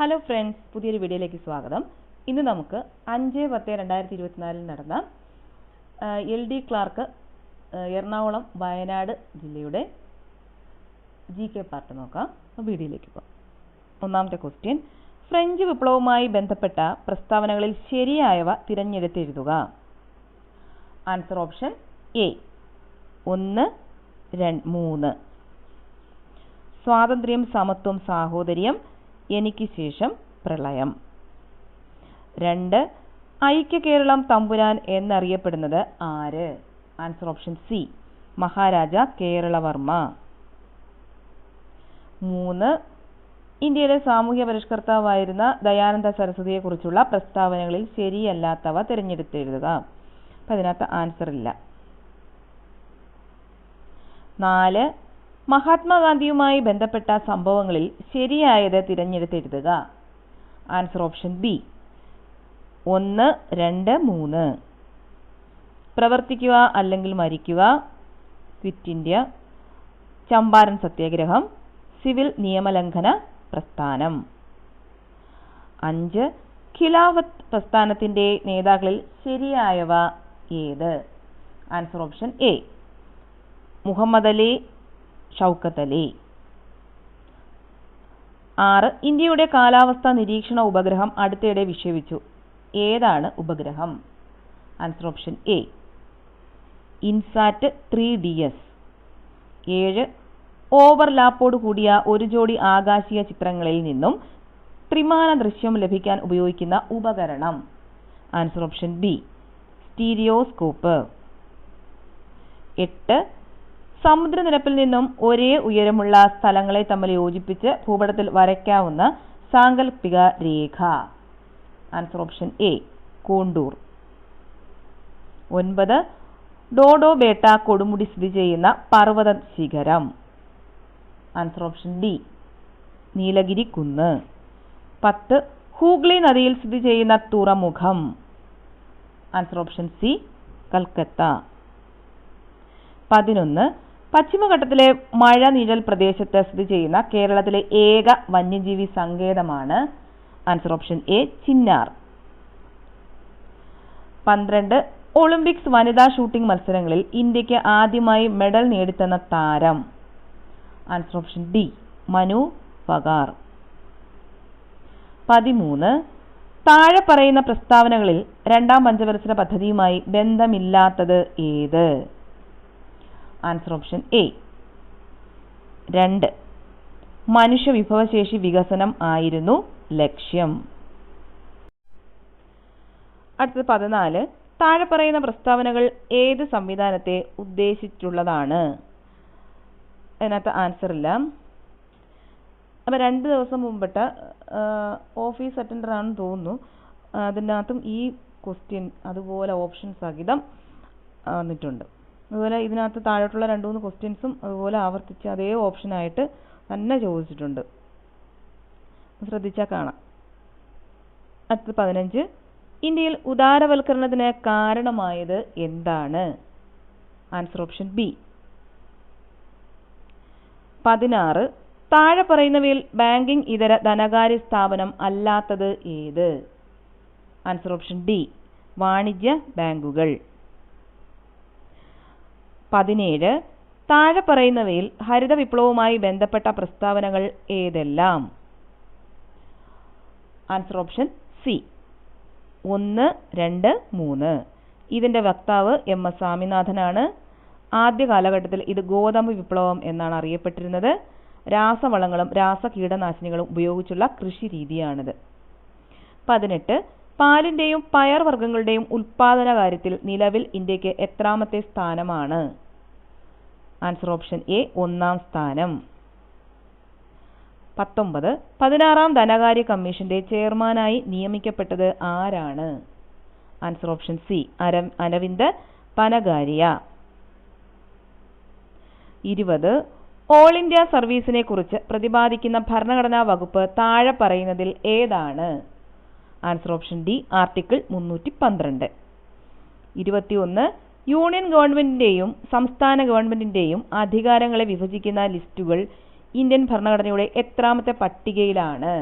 Hello friends പുതിയൊരു വീഡിയോയിലേക്ക് സ്വാഗതം. ഇന്ന് നമുക്ക് അഞ്ച് പത്ത് രണ്ടായിരത്തി ഇരുപത്തിനാലിൽ നടന്ന L D clerk Ernakulam Wayanad ജില്ലയുടെ ജി കെ പാർട്ട് നോക്കാം. വീഡിയോയിലേക്ക് പോകാം. ഒന്നാമത്തെ ക്വസ്റ്റ്യൻ ഫ്രഞ്ച് വിപ്ലവവുമായി ബന്ധപ്പെട്ട പ്രസ്താവനകളിൽ ശരിയായവ തിരഞ്ഞെടുത്തെഴുതുക. ആൻസർ ഓപ്ഷൻ എ ഒന്ന് രണ്ട് മൂന്ന്. സ്വാതന്ത്ര്യം സമത്വം സാഹോദര്യം എനിക്ക് ശേഷം പ്രളയം. രണ്ട് ഐക്യ കേരളം തമ്പുരാൻ എന്നറിയപ്പെടുന്നത് ആര്? Answer option C Maharaja Keralavarma. മൂന്ന് ഇന്ത്യയിലെ സാമൂഹ്യ പരിഷ്കർത്താവായിരുന്ന ദയാനന്ദ സരസ്വതിയെക്കുറിച്ചുള്ള പ്രസ്താവനകളിൽ ശരിയല്ലാത്തവ തിരഞ്ഞെടുത്തെഴുതുക. അപ്പം അതിനകത്ത് ആൻസർ ഇല്ല. നാല് മഹാത്മാഗാന്ധിയുമായി ബന്ധപ്പെട്ട സംഭവങ്ങളിൽ ശരിയായത് തിരഞ്ഞെടുത്തെഴുതുക ആൻസർ ഓപ്ഷൻ ബി ഒന്ന് രണ്ട് മൂന്ന്. പ്രവർത്തിക്കുക അല്ലെങ്കിൽ മരിക്കുക. ക്വിറ്റ് ഇന്ത്യ ചമ്പാരൻ സത്യാഗ്രഹം. സിവിൽ നിയമലംഘന പ്രസ്ഥാനം. അഞ്ച് ഖിലാഫത്ത് പ്രസ്ഥാനത്തിന്റെ നേതാക്കളിൽ ശരിയായവ ഏത്? Answer option A Muhammad Ali Shaukat Ali ആറ് ഇന്ത്യയുടെ കാലാവസ്ഥ നിരീക്ഷണ ഉപഗ്രഹം അടുത്തിടെ വിക്ഷേപിച്ചു. ഏതാണ് ഉപഗ്രഹം? Answer option A INSAT three D S. ഏഴ് ഓവർലാപ്പോട് കൂടിയ ഒരു ജോഡി ആകാശീയ ചിത്രങ്ങളിൽ നിന്നും ത്രിമാന ദൃശ്യം ലഭിക്കാൻ ഉപയോഗിക്കുന്ന ഉപകരണം. Answer option B stereoscope. എട്ട് സമുദ്രനിരപ്പിൽ നിന്നും ഒരേ ഉയരമുള്ള സ്ഥലങ്ങളെ തമ്മിൽ യോജിപ്പിച്ച് ഭൂപടത്തിൽ വരയ്ക്കാവുന്ന സാങ്കല്പിക രേഖ. Answer option A contour. ഒൻപത് ഡോഡോ ബേട്ട കൊടുമുടി സ്ഥിതി ചെയ്യുന്ന പർവത ശിഖരം. ആൻസർ ഓപ്ഷൻ ഡി നീലഗിരി കുന്ന്. പത്ത് ഹൂഗ്ലി നദിയിൽ സ്ഥിതി ചെയ്യുന്ന തുറമുഖം. Answer option C Calcutta. പതിനൊന്ന് പശ്ചിമഘട്ടത്തിലെ മഴ നിഴൽ പ്രദേശത്ത് സ്ഥിതി ചെയ്യുന്ന കേരളത്തിലെ ഏക വന്യജീവി സങ്കേതമാണ് ആൻസർ ഓപ്ഷൻ എ ചിന്നാർ. പന്ത്രണ്ട് ഒളിമ്പിക്സ് വനിതാ ഷൂട്ടിംഗ് മത്സരങ്ങളിൽ ഇന്ത്യയ്ക്ക് ആദ്യമായി മെഡൽ നേടിത്തന്ന താരം. Answer option D Manu Bhaker പതിമൂന്ന് താഴെ പറയുന്ന പ്രസ്താവനകളിൽ രണ്ടാം പഞ്ചവത്സര പദ്ധതിയുമായി ബന്ധമില്ലാത്തത് ഏത്? ആൻസർ ഓപ്ഷൻ എ രണ്ട്. മനുഷ്യ വിഭവശേഷി വികസനം ആയിരുന്നു ലക്ഷ്യം. അടുത്തത് പതിനാല്. താഴെ പറയുന്ന പ്രസ്താവനകൾ ഏത് സംവിധാനത്തെ ഉദ്ദേശിച്ചുള്ളതാണ് അതിനകത്ത് ആൻസർ ഇല്ല. അപ്പോൾ രണ്ട് ദിവസം മുമ്പിട്ട് ഓഫീസ് അറ്റൻഡർ ആണെന്ന് തോന്നുന്നു. അതിനകത്തും ഈ ക്വസ്റ്റ്യൻ അതുപോലെ ഓപ്ഷൻ സഹിതം വന്നിട്ടുണ്ട്. അതുപോലെ ഇതിനകത്ത് താഴോട്ടുള്ള രണ്ട് മൂന്ന് ക്വസ്റ്റ്യൻസും അതുപോലെ ആവർത്തിച്ച് അതേ ഓപ്ഷനായിട്ട് തന്നെ ചോദിച്ചിട്ടുണ്ട്. ശ്രദ്ധിച്ചാൽ കാണാം. അടുത്ത പതിനഞ്ച്. ഇന്ത്യയിൽ ഉദാരവൽക്കരണത്തിന് കാരണമായത് എന്താണ്? ആൻസർ ഓപ്ഷൻ ബി പതിനാറ്. താഴെ പറയുന്നവയിൽ ബാങ്കിംഗ് ഇതര ധനകാര്യ സ്ഥാപനം അല്ലാത്തത് ഏത്? ആൻസർ ഓപ്ഷൻ ഡി വാണിജ്യ ബാങ്കുകൾ. പതിനേഴ്. താഴെ പറയുന്നവയിൽ ഹരിത വിപ്ലവവുമായി ബന്ധപ്പെട്ട പ്രസ്താവനകൾ ഏതെല്ലാം? ആൻസർ ഓപ്ഷൻ സി ഒന്ന് രണ്ട് മൂന്ന്. ഇതിന്റെ വക്താവ് എം എസ് സ്വാമിനാഥനാണ്. ആദ്യ കാലഘട്ടത്തിൽ ഇത് ഗോതമ്പ് വിപ്ലവം എന്നാണ് അറിയപ്പെട്ടിരുന്നത്. രാസവളങ്ങളും രാസ കീടനാശിനികളും ഉപയോഗിച്ചുള്ള കൃഷി രീതിയാണിത്. പതിനെട്ട്. പാലിന്റെയും പയർവർഗങ്ങളുടെയും ഉൽപാദന കാര്യത്തിൽ നിലവിൽ ഇന്ത്യയ്ക്ക് എത്രാമത്തെ സ്ഥാനമാണ്? ആൻസർ ഓപ്ഷൻ എ ഒന്നാം സ്ഥാനം. പത്തൊമ്പത് പതിനാറാം ധനകാര്യ കമ്മീഷന്റെ ചെയർമാനായി നിയമിക്കപ്പെട്ടത് ആരാണ്? ആൻസർ ഓപ്ഷൻ സി അര അരവിന്ദ് പനഗാരിയ. ഇരുപത് ഓൾ ഇന്ത്യ സർവീസിനെ കുറിച്ച് പ്രതിപാദിക്കുന്ന ഭരണഘടനാ വകുപ്പ് താഴെ പറയുന്നതിൽ ഏതാണ്? ആൻസർ ഓപ്ഷൻ ഡി ആർട്ടിക്കിൾ മുന്നൂറ്റി പന്ത്രണ്ട് ഇരുപത്തിയൊന്ന് യൂണിയൻ ഗവൺമെന്റിന്റെയും സംസ്ഥാന ഗവൺമെന്റിന്റെയും അധികാരങ്ങളെ വിഭജിക്കുന്ന ലിസ്റ്റുകൾ ഇന്ത്യൻ ഭരണഘടനയുടെ എത്രാമത്തെ പട്ടികയിലാണ്?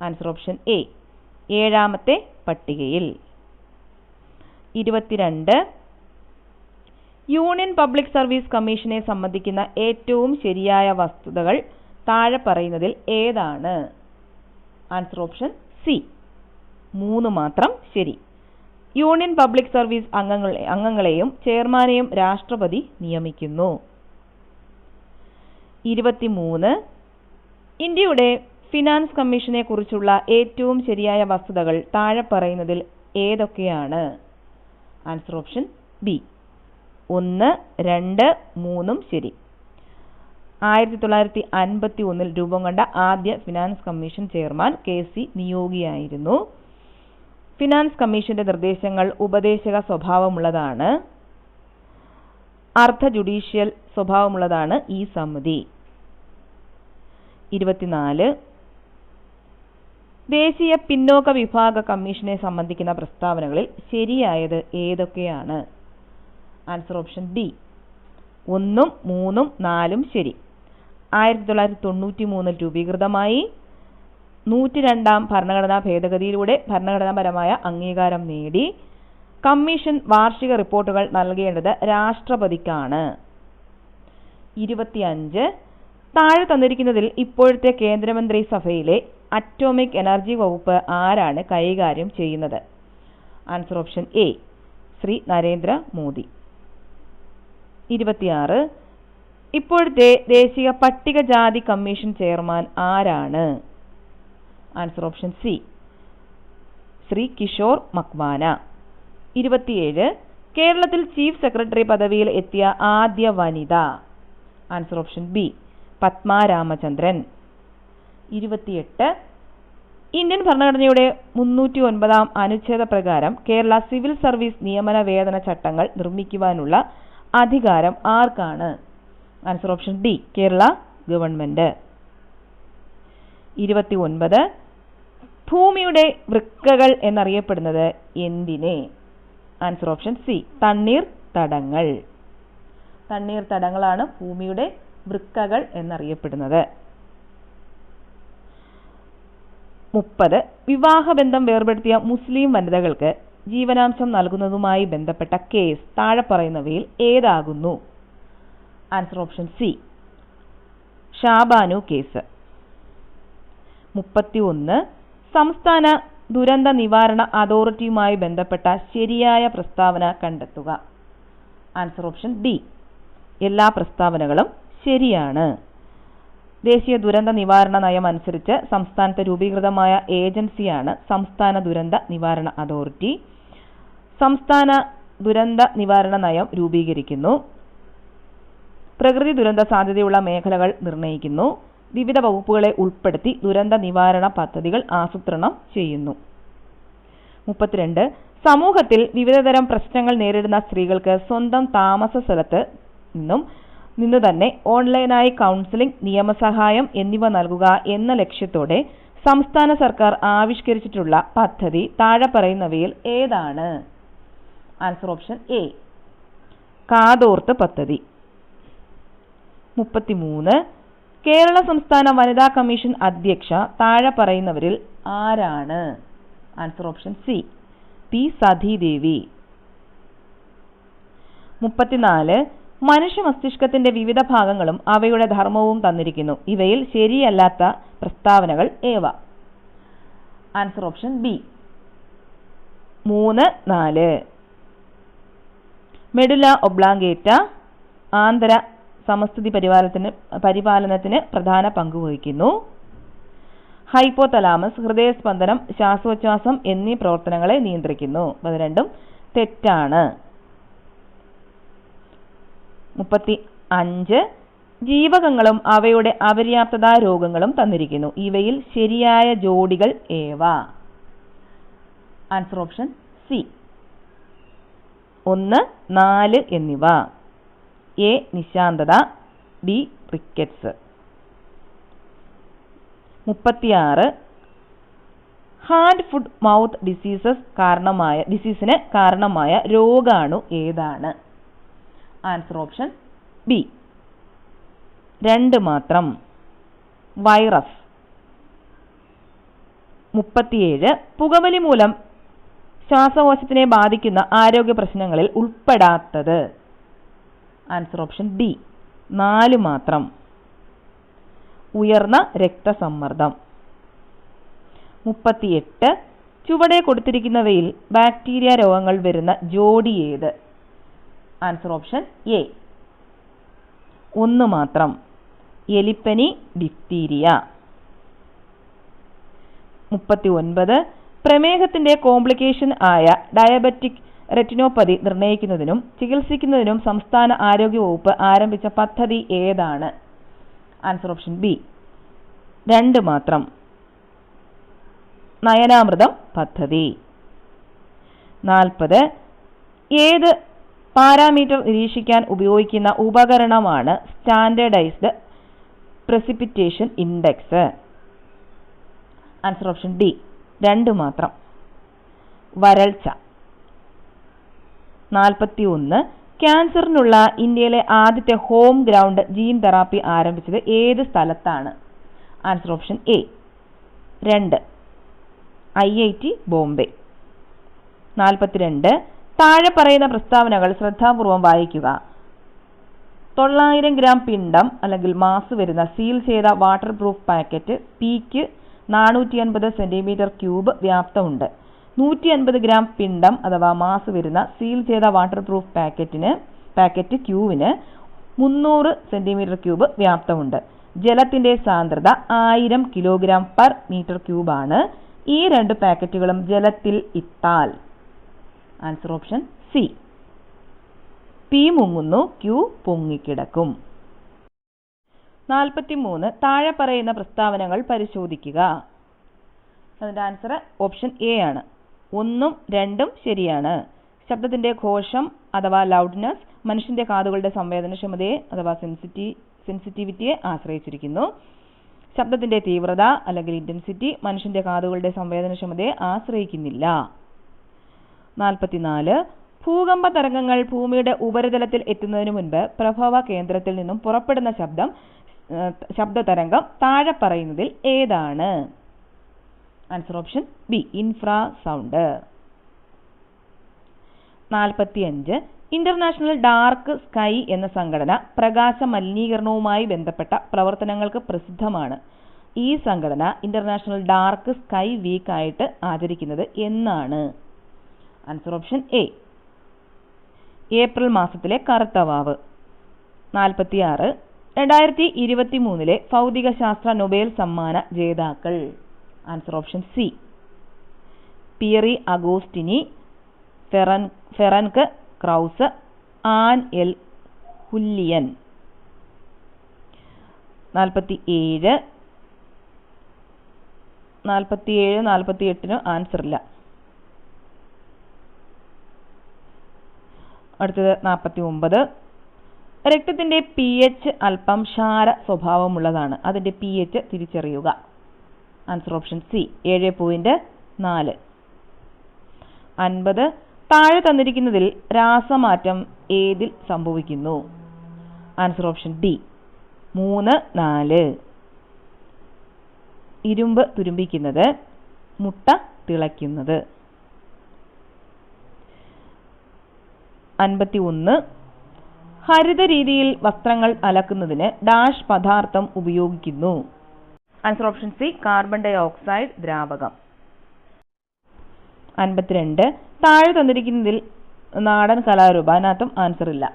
ആൻസർ ഓപ്ഷൻ എ ഏഴാമത്തെ പട്ടികയിൽ. ഇരുപത്തിരണ്ട് യൂണിയൻ പബ്ലിക് സർവീസ് കമ്മീഷനെ സംബന്ധിക്കുന്ന ഏറ്റവും ശരിയായ വസ്തുതകൾ താഴെ പറയുന്നതിൽ ഏതാണ്? ആൻസർ ഓപ്ഷൻ സി മൂന്ന് മാത്രം ശരി. യൂണിയൻ പബ്ലിക് സർവീസ് അംഗങ്ങളെ അംഗങ്ങളെയും ചെയർമാനെയും രാഷ്ട്രപതി നിയമിക്കുന്നു. ഇരുപത്തിമൂന്ന്. ഇന്ത്യയുടെ ഫിനാൻസ് കമ്മീഷനെ കുറിച്ചുള്ള ഏറ്റവും ശരിയായ വസ്തുതകൾ താഴെ പറയുന്നതിൽ ഏതൊക്കെയാണ്? ആൻസർ ഓപ്ഷൻ ബി ഒന്ന് രണ്ട് മൂന്നും ശരി. ആയിരത്തി തൊള്ളായിരത്തി അൻപത്തി ഒന്നിൽ രൂപം കൊണ്ട ആദ്യ finance commission chairman K C നിയോഗിയായിരുന്നു. Finance കമ്മീഷന്റെ നിർദ്ദേശങ്ങൾ ഉപദേശക സ്വഭാവമുള്ളതാണ്. അർദ്ധ ജുഡീഷ്യൽ സ്വഭാവമുള്ളതാണ് ഈ സമിതി. ഇരുപത്തിനാല്. ദേശീയ പിന്നോക്ക വിഭാഗ കമ്മീഷനെ സംബന്ധിക്കുന്ന പ്രസ്താവനകളിൽ ശരിയായത് ഏതൊക്കെയാണ്? Answer option D. ഒന്നും മൂന്നും നാലും ശരി. ആയിരത്തി തൊള്ളായിരത്തി തൊണ്ണൂറ്റി മൂന്നിൽ രൂപീകൃതമായി. നൂറ്റി രണ്ടാം ഭരണഘടനാ ഭേദഗതിയിലൂടെ ഭരണഘടനാപരമായ അംഗീകാരം നേടി. കമ്മീഷൻ വാർഷിക റിപ്പോർട്ടുകൾ നൽകേണ്ടത് രാഷ്ട്രപതിക്കാണ്. ഇരുപത്തിയഞ്ച്. താഴെ തന്നിരിക്കുന്നതിൽ ഇപ്പോഴത്തെ കേന്ദ്രമന്ത്രി സഭയിലെ അറ്റോമിക് എനർജി വകുപ്പ് ആരാണ് കൈകാര്യം ചെയ്യുന്നത്? Answer option A Shri Narendra Modi. ഇരുപത്തിയാറ്. ഇപ്പോഴത്തെ ദേശീയ പട്ടികജാതി കമ്മീഷൻ ചെയർമാൻ ആരാണ്? Answer option C Shri Kishor Makwana. ഇരുപത്തിയേഴ് കേരളത്തിൽ ചീഫ് സെക്രട്ടറി പദവിയിൽ എത്തിയ ആദ്യ വനിത. Answer option B Padma Ramachandran. ഇരുപത്തിയെട്ട് ഇന്ത്യൻ ഭരണഘടനയുടെ മുന്നൂറ്റി ഒൻപതാം അനുച്ഛേദ പ്രകാരം കേരള സിവിൽ സർവീസ് നിയമന വേതന ചട്ടങ്ങൾ നിർമ്മിക്കുവാനുള്ള അധികാരം ആർക്കാണ്? Answer option D Kerala government. ഇരുപത്തി ഒൻപത് ഭൂമിയുടെ വൃക്കകൾ എന്നറിയപ്പെടുന്നത് എന്തിനെ? ആൻസർ ഓപ്ഷൻ സി തണ്ണീർ തടങ്ങൾ. തണ്ണീർ തടങ്ങളാണ് ഭൂമിയുടെ വൃക്കകൾ എന്നറിയപ്പെടുന്നത്. മുപ്പത്. വിവാഹബന്ധം വേർപെടുത്തിയ മുസ്ലിം വനിതകൾക്ക് ജീവനാംശം നൽകുന്നതുമായി ബന്ധപ്പെട്ട കേസ് താഴെ പറയുന്നവയിൽ ഏതാകുന്നു? Answer option C Shah Bano case. മുപ്പത്തി ഒന്ന് സംസ്ഥാന ദുരന്ത നിവാരണ അതോറിറ്റിയുമായി ബന്ധപ്പെട്ട ശരിയായ പ്രസ്താവന കണ്ടെത്തുക. ആൻസർ ഓപ്ഷൻ ഡി എല്ലാ പ്രസ്താവനകളും ശരിയാണ്. ദേശീയ ദുരന്ത നിവാരണ നയം അനുസരിച്ച് സംസ്ഥാനത്ത് രൂപീകൃതമായ ഏജൻസിയാണ് സംസ്ഥാന ദുരന്ത നിവാരണ അതോറിറ്റി. സംസ്ഥാന ദുരന്ത നിവാരണ നയം രൂപീകരിക്കുന്നു. പ്രകൃതി ദുരന്ത സാധ്യതയുള്ള മേഖലകൾ നിർണയിക്കുന്നു. വിവിധ വകുപ്പുകളെ ഉൾപ്പെടുത്തി ദുരന്ത നിവാരണ പദ്ധതികൾ ആസൂത്രണം ചെയ്യുന്നു. മുപ്പത്തിരണ്ട് സമൂഹത്തിൽ വിവിധതരം പ്രശ്നങ്ങൾ നേരിടുന്ന സ്ത്രീകൾക്ക് സ്വന്തം താമസ സ്ഥലത്ത് നിന്നും നിന്ന് തന്നെ ഓൺലൈനായി കൗൺസിലിംഗ് നിയമസഹായം എന്നിവ നൽകുക എന്ന ലക്ഷ്യത്തോടെ സംസ്ഥാന സർക്കാർ ആവിഷ്കരിച്ചിട്ടുള്ള പദ്ധതി താഴെ പറയുന്നവയിൽ ഏതാണ്? ആൻസർ ഓപ്ഷൻ എ കാതോർത്ത് പദ്ധതി. മുപ്പത്തിമൂന്ന് കേരള സംസ്ഥാന വനിതാ കമ്മീഷൻ അധ്യക്ഷ താഴെ പറയുന്നവരിൽ ആരാണ്? Answer option C. P. Sathidevi. മുപ്പത്തിനാല്. മനുഷ്യ മസ്തിഷ്കത്തിന്റെ വിവിധ ഭാഗങ്ങളും അവയുടെ ധർമ്മവും തന്നിരിക്കുന്നു. ഇവയിൽ ശരിയല്ലാത്ത പ്രസ്താവനകൾ ഏവ? Answer option B. മൂന്ന് നാല്. മെഡുല ഒബ്ലാങ്കേറ്റ ആന്തര സമസ്ഥിതി പരിപാലനത്തിന് പരിപാലനത്തിന് പ്രധാന പങ്ക് വഹിക്കുന്നു. ഹൈപ്പോതലാമസ് ഹൃദയസ്പന്ദനം ശ്വാസോച്ഛ്വാസം എന്നീ പ്രവർത്തനങ്ങളെ നിയന്ത്രിക്കുന്നു. അത് രണ്ടും തെറ്റാണ്. മുപ്പത്തി അഞ്ച് ജീവകങ്ങളും അവയുടെ അപര്യാപ്തതാ രോഗങ്ങളും തന്നിരിക്കുന്നു. ഇവയിൽ ശരിയായ ജോഡികൾ ഏവ? Answer option C. ഒന്ന് നാല് എന്നിവ. എ നിശാന്തത. ബി റിക്കറ്റ്സ് മുപ്പത്തിയാറ്. ഹാൻഡ് ഫുഡ് മൗത്ത് ഡിസീസസ് കാരണമായ ഡിസീസിന് കാരണമായ രോഗാണു ഏതാണ്? ആൻസർ ഓപ്ഷൻ ബി രണ്ട് മാത്രം. വൈറസ് മുപ്പത്തിയേഴ്. പുകവലി മൂലം ശ്വാസകോശത്തിനെ ബാധിക്കുന്ന ആരോഗ്യ പ്രശ്നങ്ങളിൽ ഉൾപ്പെടാത്തത്. ആൻസർ ഓപ്ഷൻ ഡി നാല് മാത്രം. ഉയർന്ന രക്തസമ്മർദ്ദം. മുപ്പത്തിയെട്ട്. ചുവടെ കൊടുത്തിരിക്കുന്നവയിൽ ബാക്ടീരിയ രോഗങ്ങൾ വരുന്ന ജോഡി ഏത്? ആൻസർ ഓപ്ഷൻ എ ഒന്ന് മാത്രം. എലിപ്പനി ഡിഫ്തീരിയ മുപ്പത്തി ഒൻപത് പ്രമേഹത്തിന്റെ കോംപ്ലിക്കേഷൻ ആയ ഡയബറ്റിക് റെറ്റിനോപ്പതി നിർണയിക്കുന്നതിനും ചികിത്സിക്കുന്നതിനും സംസ്ഥാന ആരോഗ്യവകുപ്പ് ആരംഭിച്ച പദ്ധതി ഏതാണ്? ആൻസർ ഓപ്ഷൻ ബി രണ്ട് മാത്രം. നയനാമൃതം പദ്ധതി. നാൽപ്പത്. ഏത് പാരാമീറ്റർ നിരീക്ഷിക്കാൻ ഉപയോഗിക്കുന്ന ഉപകരണമാണ് standardized precipitation index? Answer option D രണ്ട് മാത്രം. വരൾച്ച. നാൽപ്പത്തി ഒന്ന് ക്യാൻസറിനുള്ള ഇന്ത്യയിലെ ആദ്യത്തെ ഹോം ഗ്രൗണ്ട് ജീൻ തെറാപ്പി ആരംഭിച്ചത് ഏത് സ്ഥലത്താണ്? Answer option A. രണ്ട്. I I T Bombay. നാൽപ്പത്തിരണ്ട് താഴെ പറയുന്ന പ്രസ്താവനകൾ ശ്രദ്ധാപൂർവം വായിക്കുക. തൊള്ളായിരം ഗ്രാം പിണ്ഡം അല്ലെങ്കിൽ മാസ് വരുന്ന സീൽ ചെയ്ത വാട്ടർ പ്രൂഫ് പാക്കറ്റ് പിക്ക് നാനൂറ്റി അൻപത് സെന്റിമീറ്റർ ക്യൂബ് വ്യാപ്തമുണ്ട്. നൂറ്റി അൻപത് ഗ്രാം പിണ്ഡം അഥവാ മാസ് വരുന്ന സീൽ ചെയ്ത വാട്ടർ പ്രൂഫ് പാക്കറ്റിന് പാക്കറ്റ് ക്യൂവിന് മുന്നൂറ് സെന്റിമീറ്റർ ക്യൂബ് വ്യാപ്തമുണ്ട്. ജലത്തിന്റെ സാന്ദ്രത ആയിരം കിലോഗ്രാം പെർ മീറ്റർ ക്യൂബാണ് ഈ രണ്ട് പാക്കറ്റുകളും ജലത്തിൽ ഇട്ടാൽ. ആൻസർ ഓപ്ഷൻ സി പി മുങ്ങുന്നു ക്യൂ പൊങ്ങിക്കിടക്കും. നാൽപ്പത്തിമൂന്ന്. താഴെ പറയുന്ന പ്രസ്താവനകൾ പരിശോധിക്കുക. അതിന്റെ ആൻസർ ഓപ്ഷൻ എ ആണ്. ഒന്നും രണ്ടും ശരിയാണ്. ശബ്ദത്തിന്റെ ഘോഷം അഥവാ ലൗഡ്നെസ് മനുഷ്യന്റെ കാതുകളുടെ സംവേദനക്ഷമതയെ അഥവാ സെൻസിറ്റി സെൻസിറ്റിവിറ്റിയെ ആശ്രയിച്ചിരിക്കുന്നു. ശബ്ദത്തിന്റെ തീവ്രത അല്ലെങ്കിൽ ഇന്റൻസിറ്റി മനുഷ്യന്റെ കാതുകളുടെ സംവേദനക്ഷമതയെ ആശ്രയിക്കുന്നില്ല. നാൽപ്പത്തിനാല്. ഭൂകമ്പ തരംഗങ്ങൾ ഭൂമിയുടെ ഉപരിതലത്തിൽ എത്തുന്നതിന് മുൻപ് പ്രഭവ കേന്ദ്രത്തിൽ നിന്നും പുറപ്പെടുന്ന ശബ്ദം ശബ്ദ തരംഗം താഴെ പറയുന്നതിൽ ഏതാണ്? Answer option B infrasound നാൽപ്പത്തിയഞ്ച് ഇന്റർനാഷണൽ ഡാർക്ക് സ്കൈ എന്ന സംഘടന പ്രകാശ മലിനീകരണവുമായി ബന്ധപ്പെട്ട പ്രവർത്തനങ്ങൾക്ക് പ്രസിദ്ധമാണ്. ഈ സംഘടന ഇന്റർനാഷണൽ ഡാർക്ക് സ്കൈ വീക്ക് ആയിട്ട് ആചരിക്കുന്നത് എന്നാണ്. ആൻസർ ഓപ്ഷൻ എ ഏപ്രിൽ മാസത്തിലെ കറുത്ത വാവ്. നാൽപ്പത്തിയാറ് രണ്ടായിരത്തി ഇരുപത്തി മൂന്നിലെ ഭൗതികശാസ്ത്ര നൊബേൽ സമ്മാന ജേതാക്കൾ. Answer option C Pierre Agostini Ferenc Ferenc Krausz Anne L Huillier നാൽപ്പത്തി ഏഴ് നാൽപ്പത്തി ഏഴ് നാൽപ്പത്തി എട്ടിന് ആൻസർ ഇല്ല. അടുത്തത് നാൽപ്പത്തി ഒമ്പത് രക്തത്തിന്റെ പി എച്ച് അല്പം ക്ഷാര സ്വഭാവമുള്ളതാണ്. അതിന്റെ പി എച്ച് തിരിച്ചറിയുക. ആൻസർ ഓപ്ഷൻ സി ഏഴ് പോയിന്റ് നാല്. അൻപത് താഴെ തന്നിരിക്കുന്നതിൽ രാസമാറ്റം ഏതിൽ സംഭവിക്കുന്നു? ആൻസർ ഓപ്ഷൻ ഡി മൂന്ന് നാല്. ഇരുമ്പ് തുരുമ്പിക്കുന്നത് മുട്ട തിളയ്ക്കുന്നത്. അൻപത്തി ഒന്ന് ഹരിത രീതിയിൽ വസ്ത്രങ്ങൾ അലക്കുന്നതിന് ഡാഷ് പദാർത്ഥം ഉപയോഗിക്കുന്നു. Answer option C carbon dioxide ദ്രാവകം. അൻപത്തിരണ്ട്. താഴെ തന്നിരിക്കുന്നതിൽ നാടൻ കലാരൂപ അതിനകത്തും ആൻസർ ഇല്ല.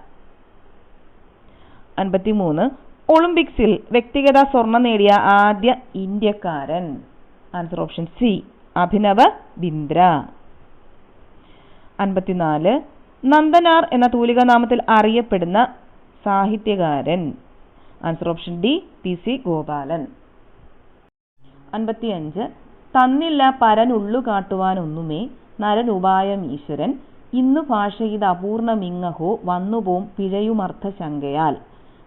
അൻപത്തിമൂന്ന്. ഒളിമ്പിക്സിൽ വ്യക്തിഗത സ്വർണം നേടിയ ആദ്യ ഇന്ത്യക്കാരൻ. Answer option C Abhinav Bindra. അൻപത്തിനാല്. നന്ദനാർ എന്ന തൂലികാനാമത്തിൽ അറിയപ്പെടുന്ന സാഹിത്യകാരൻ. Answer option D P C Gopalan. അൻപത്തിയഞ്ച്. തന്നില്ല പരൻ പരനുള്ളു കാട്ടുവാനൊന്നുമേ. നരനുപായം ഈശ്വരൻ. ഇന്നു ഭാഷയിത് അപൂർണമിങ്ങഹോ വന്നുപോം പിഴയുമർത്ഥ ശങ്കയാൽ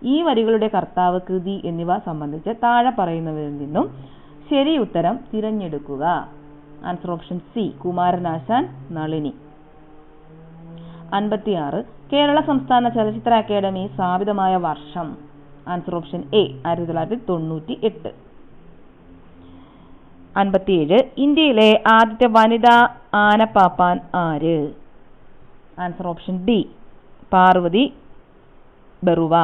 ഈ വരികളുടെ കർത്താവ് കൃതി എന്നിവ സംബന്ധിച്ച് താഴെ പറയുന്നവരിൽ നിന്നും ശരി ഉത്തരം തിരഞ്ഞെടുക്കുക. Answer option C Kumaranasan Nalini. അൻപത്തിയാറ്. കേരള സംസ്ഥാന ചലച്ചിത്ര അക്കാദമി സ്ഥാപിതമായ വർഷം. ആൻസർ ഓപ്ഷൻ എ ആയിരത്തി തൊള്ളായിരത്തി തൊണ്ണൂറ്റി എട്ട് അൻപത്തിയേഴ്. ഇന്ത്യയിലെ ആദ്യത്തെ വനിതാ ആനപ്പാപ്പാൻ ആര്? Answer option D Parbati Barua.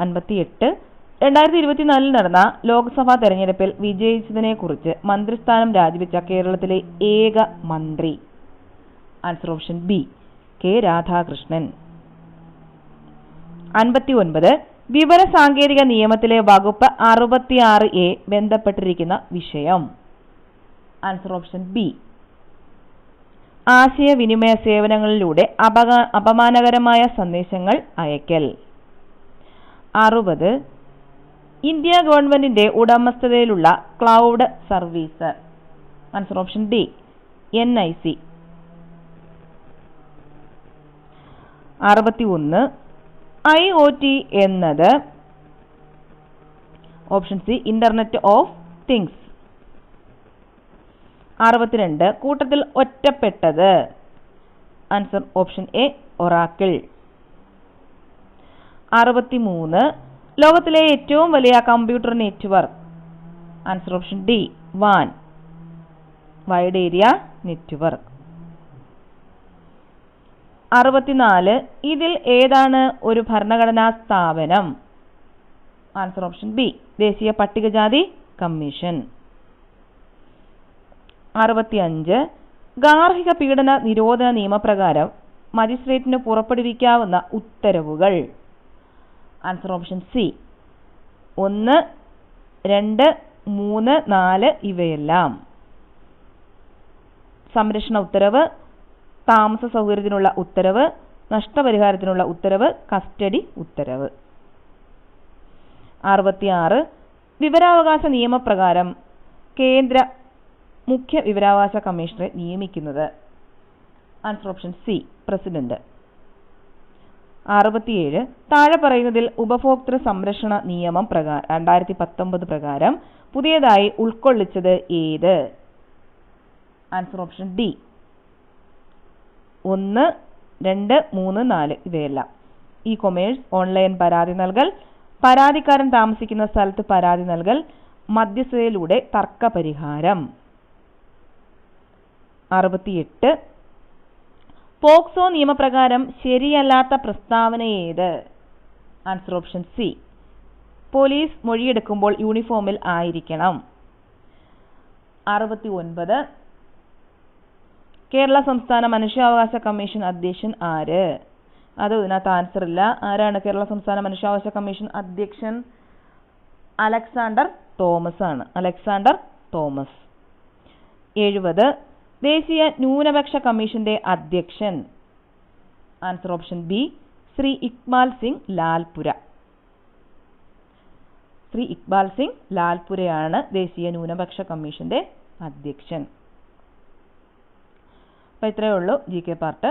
അൻപത്തിയെട്ട്. രണ്ടായിരത്തി ഇരുപത്തിനാലിൽ നടന്ന ലോക്സഭാ തെരഞ്ഞെടുപ്പിൽ വിജയിച്ചതിനെക്കുറിച്ച് മന്ത്രിസ്ഥാനം രാജിവെച്ച കേരളത്തിലെ ഏക മന്ത്രി. Answer option B K. Radhakrishnan. അൻപത്തി ഒൻപത് വിവര സാങ്കേതിക നിയമത്തിലെ വകുപ്പ് അറുപത്തിയാറ് എ ബന്ധപ്പെട്ടിരിക്കുന്ന വിഷയം. ആൻസർ ഓപ്ഷൻ ബി ആശയവിനിമയ സേവനങ്ങളിലൂടെ അപക അപമാനകരമായ സന്ദേശങ്ങൾ അയക്കൽ അറുപത്. ഇന്ത്യ ഗവൺമെന്റിന്റെ ഉടമസ്ഥതയിലുള്ള cloud service. Answer option D N I C അറുപത്തി ഒന്ന് ഐ ഒ ടി എന്നത് option C internet of things അറുപത്തിരണ്ട് കൂട്ടത്തിൽ ഒറ്റപ്പെട്ടത്. ആൻസർ ഓപ്ഷൻ എ ഒറാക്കിൾ അറുപത്തിമൂന്ന് ലോകത്തിലെ ഏറ്റവും വലിയ computer network answer option D van wide area network അറുപത്തിനാല്. ഇതിൽ ഏതാണ് ഒരു ഭരണഘടനാ സ്ഥാപനം? ആൻസർ ഓപ്ഷൻ ബി ദേശീയ പട്ടികജാതി കമ്മീഷൻ. അറുപത്തിയഞ്ച്. ഗാർഹിക പീഡന നിരോധന നിയമപ്രകാരം മജിസ്ട്രേറ്റിന് പുറപ്പെടുവിക്കാവുന്ന ഉത്തരവുകൾ. ആൻസർ ഓപ്ഷൻ സി ഒന്ന് രണ്ട് മൂന്ന് നാല് ഇവയെല്ലാം. സംരക്ഷണ ഉത്തരവ് താമസ സൗകര്യത്തിനുള്ള ഉത്തരവ് നഷ്ടപരിഹാരത്തിനുള്ള ഉത്തരവ് കസ്റ്റഡി ഉത്തരവ്. അറുപത്തിയാറ്. വിവരാവകാശ നിയമപ്രകാരം കേന്ദ്ര മുഖ്യ വിവരാവകാശ കമ്മീഷണറെ നിയമിക്കുന്നത്. ആൻസർ ഓപ്ഷൻ സി പ്രസിഡന്റ് അറുപത്തിയേഴ്. താഴെ പറയുന്നതിൽ ഉപഭോക്തൃ സംരക്ഷണ നിയമം പ്രകാരം രണ്ടായിരത്തി പത്തൊമ്പത് പ്രകാരം പുതിയതായി ഉൾക്കൊള്ളിച്ചത് ഏത്? ആൻസർ ഓപ്ഷൻ ഡി ഒന്ന് രണ്ട് മൂന്ന് നാല് ഇവയെല്ലാം. ഇ കൊമേഴ്സ് ഓൺലൈൻ പരാതി നൽകൽ പരാതിക്കാരൻ താമസിക്കുന്ന സ്ഥലത്ത് പരാതി നൽകൽ മധ്യസ്ഥതയിലൂടെ തർക്ക പരിഹാരം അറുപത്തിയെട്ട് പോക്സോ നിയമപ്രകാരം ശരിയല്ലാത്ത പ്രസ്താവന ഏത്? ആൻസർ ഓപ്ഷൻ സി പോലീസ് മൊഴിയെടുക്കുമ്പോൾ യൂണിഫോമിൽ ആയിരിക്കണം. അറുപത്തി ഒൻപത് കേരള സംസ്ഥാന മനുഷ്യാവകാശ കമ്മീഷൻ അധ്യക്ഷൻ ആര്? അത് ഇതിനകത്ത് ആൻസർ ഇല്ല. ആരാണ് കേരള സംസ്ഥാന മനുഷ്യാവകാശ കമ്മീഷൻ അധ്യക്ഷൻ? അലക്സാണ്ടർ തോമസ് ആണ്. Alexander Thomas. എഴുപത്. ദേശീയ ന്യൂനപക്ഷ കമ്മീഷന്റെ അധ്യക്ഷൻ. Answer option B Shri Iqbal Singh Lalpura. Shri Iqbal Singh ലാൽപുരയാണ് ദേശീയ ന്യൂനപക്ഷ കമ്മീഷന്റെ അധ്യക്ഷൻ. അപ്പോൾ ഇത്രയേ ഉള്ളൂ. G K part